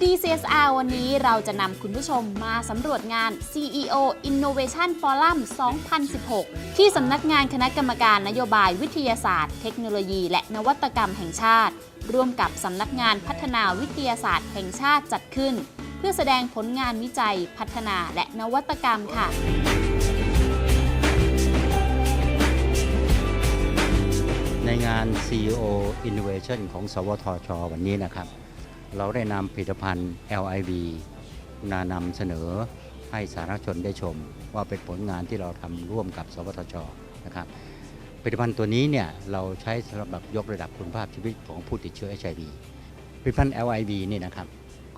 QD CSR วันนี้เราจะนำคุณผู้ชมมาสำรวจงาน CEO Innovation Forum 2016 ที่สำนักงานคณะกรรมการนโยบายวิทยาศาสตร์ เทคโนโลยี และนวัตกรรมแห่งชาติ ร่วมกับสำนักงานพัฒนาวิทยาศาสตร์แห่งชาติจัดขึ้น เพื่อแสดงผลงานวิจัย พัฒนาและนวัตกรรมค่ะในงาน CEO Innovation ของ สวทช วันนี้นะครับ เราได้นำผลิตภัณฑ์ LIV นานำเสนอให้สาธารณชนได้ชม ว่าเป็นผลงานที่เราทำร่วมกับ สวทชนะครับผลิตภัณฑ์ตัวนี้เนี่ยเราใช้สำหรับยกระดับคุณภาพชีวิตของผู้ติดเชื้อ HIV ผลิตภัณฑ์ LIV นี่นะครับ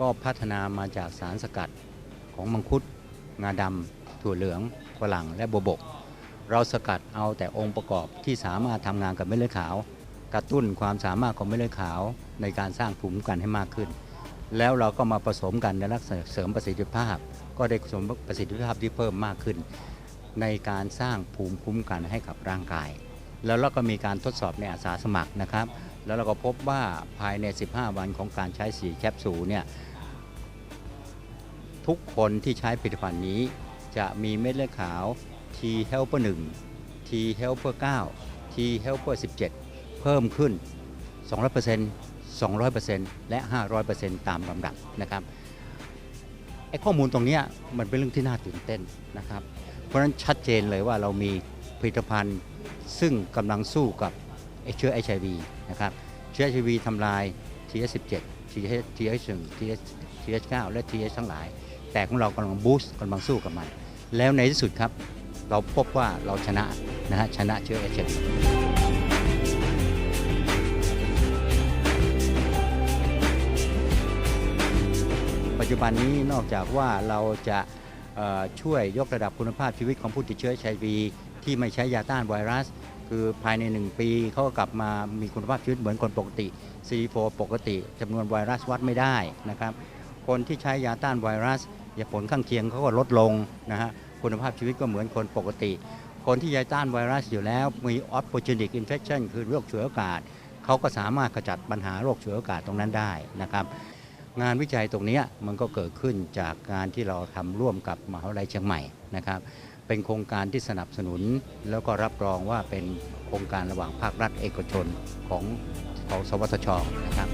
ก็พัฒนามาจากสารสกัดของมังคุด งาดำถั่วเหลืองฝรั่งและโบบก เราสกัดเอาแต่องค์ประกอบที่สามารถทำงานกับเม็ดเลือดขาว กระตุ้นความสามารถของเม็ดเลือดขาวในการสร้างภูมิคุ้มกันให้มากขึ้น แล้วเราก็มาผสมกันในลักษณะเสริมประสิทธิภาพ ก็ได้สมประสิทธิภาพที่เพิ่มมากขึ้น ในการสร้างภูมิคุ้มกันให้กับร่างกาย แล้วเราก็มีการทดสอบในอาสาสมัครนะครับ แล้วเราก็พบว่าภายใน 15 วันของการใช้สีแคปซูลเนี่ยทุกคนที่ใช้ผลิตภัณฑ์นี้ จะมีเม็ดเลือดขาว T helper 1 T helper 9 T helper 17 เพิ่มขึ้น 200% 200%และ 500%ตามลำดับนะครับไอ้ข้อมูลตรงนี้มันเป็นเรื่องที่น่าตื่นเต้นนะครับ เพราะฉะนั้นชัดเจนเลยว่าเรามีผลิตภัณฑ์ซึ่งกำลังสู้กับไอ้เชื้อ HIV นะครับ เชื้อ HIV ทำลาย TH17 TH TH1 TH TH9 และ TH ทั้งหลาย แต่ของเรากำลังบูสต์กำลังสู้กับมัน แล้วในที่สุดครับ เราพบว่าเราชนะนะฮะชนะเชื้อ HIV ปัจจุบันนี้นอกจากว่าเราจะช่วยยกระดับคุณภาพชีวิตของผู้ติดเชื้อ HIV ที่ไม่ใช้ยาต้านไวรัส คือภายใน 1 ปีเขาก็กลับมามีคุณภาพชีวิตเหมือนคนปกติ C4 ปกติจำนวนไวรัสวัดไม่ได้นะครับคนที่ใช้ยาต้านไวรัสยาผลข้างเคียงเขาก็ลดลงนะฮะคุณภาพชีวิตก็เหมือนคนปกติ คนที่ยาต้านไวรัสอยู่แล้วมี opportunic infection คือโรคฉวยโอกาสเขาก็สามารถขจัดปัญหาโรคฉวยโอกาสตรงนั้นได้นะครับ งานวิจัยตรงนี้มันก็เกิดขึ้นจากการที่เราทำร่วมกับมหาวิทยาลัยเชียงใหม่นะครับ เป็นโครงการที่สนับสนุน แล้วก็รับรองว่าเป็นโครงการระหว่างภาครัฐเอกชนของของสวทชนะครับ